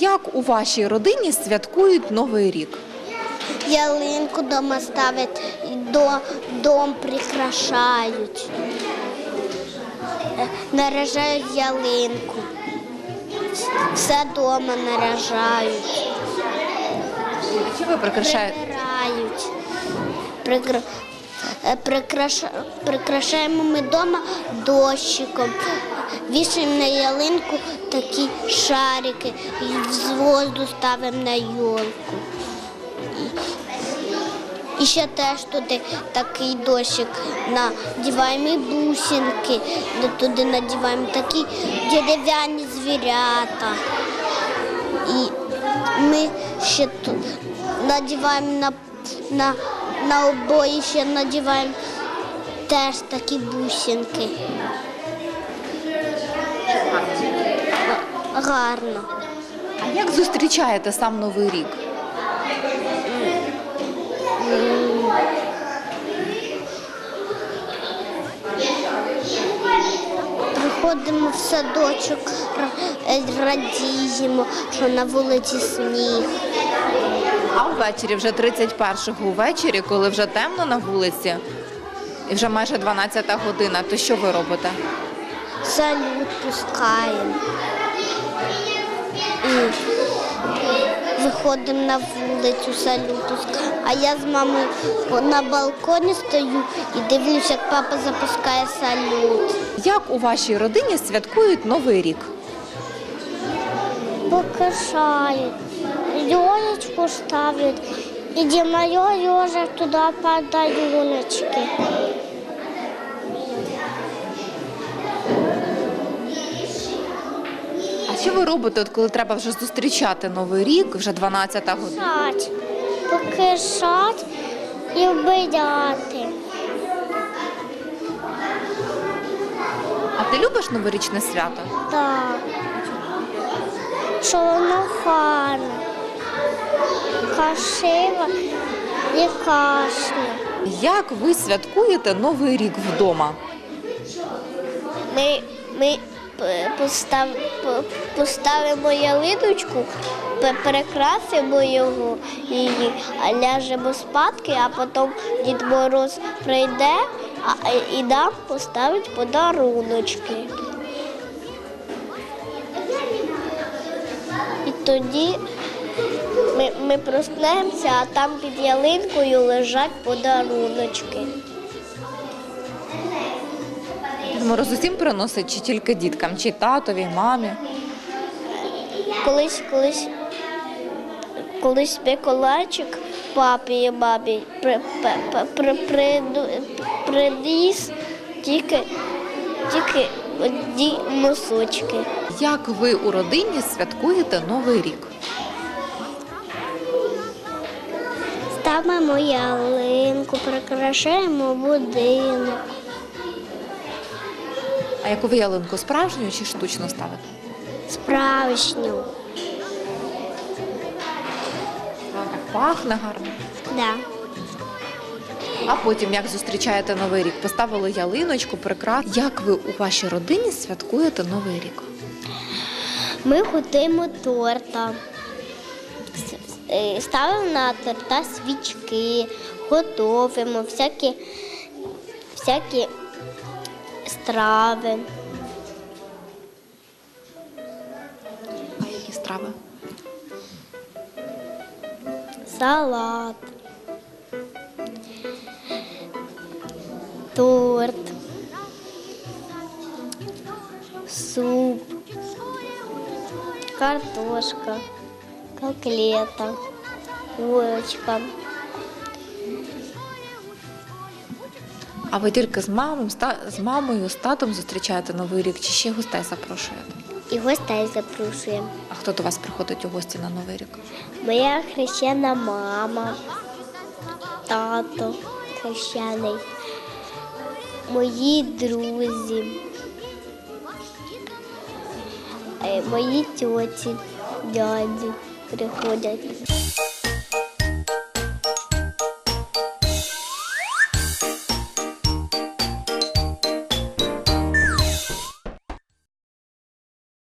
Як у вашій родині святкують Новий рік? Ялинку дома ставлять, і дом прикрашають. Наряжають ялинку. Все дома наряжають. Чи ви прикрашаєте? Прибирають. Прикра... е, Прикрашаємо ми вдома дощиком. Вішаємо на ялинку такі шарики і з ставимо на йолку. І ще теж туди такий дощик надіваємо і бусинки, туди надіваємо такі дерев'яні звірята. І ми ще тут надіваємо на, на, на обої, ще надіваємо теж такі бусинки. Гарно. А як зустрічаєте сам Новий рік? Приходимо в садочок, е, радіємо, що на вулиці сніг. А ввечері, вже 31-го увечері, коли вже темно на вулиці, і вже майже 12 година, то що ви робите? Салют пускаємо. І виходимо на вулицю, салют пускаємо. А я з мамою на балконі стою і дивлюся, як папа запускає салют. Як у вашій родині святкують Новий рік? Покашають, льолечку ставлять, і дімайо лежа туди подаруночки. А що ви робите, от коли треба вже зустрічати Новий рік, вже 12 година? Покишать, покишать і вбирати. А ти любиш новорічне свято? Так. Що воно гарне, красиво і кашне. Як ви святкуєте Новий рік вдома? Ми, ми постав, поставимо ялиночку, перекрасимо його її, ляжемо спадки, а потім Дід Мороз прийде і нам поставить подаруночки. І тоді ми, ми проснемося, а там під ялинкою лежать подаруночки. Мороз усім приносить чи тільки діткам, чи татові, мамі? Колись, колись, колись Миколайчик папі і мамі при, при, при, при, приніс тільки, тільки одні носочки. Як ви у родині святкуєте Новий рік? Ставимо ялинку, прикрашаємо будинок. А яку ви ялинку справжню чи штучно ставите? Справжню. Так пахне гарно. Да. А потім, як зустрічаєте Новий рік? Поставили ялиночку, прикрас. Як ви у вашій родині святкуєте Новий рік? Ми готуємо торта. Е, Ставимо на торта свічки, готуємо всякі, всякі страви. А які страви? Салат. Торт. Суп. Картошка. Котлета. Курочка. А ви тільки з мамою, з мамою, з татом зустрічаєте Новий рік, чи ще гостей запрошуєте? І гостей запрошуємо. А хто до вас приходить у гості на Новий рік? Моя хрещена мама, тато хрещений, мої друзі, е, мої тьоті, дяді приходять.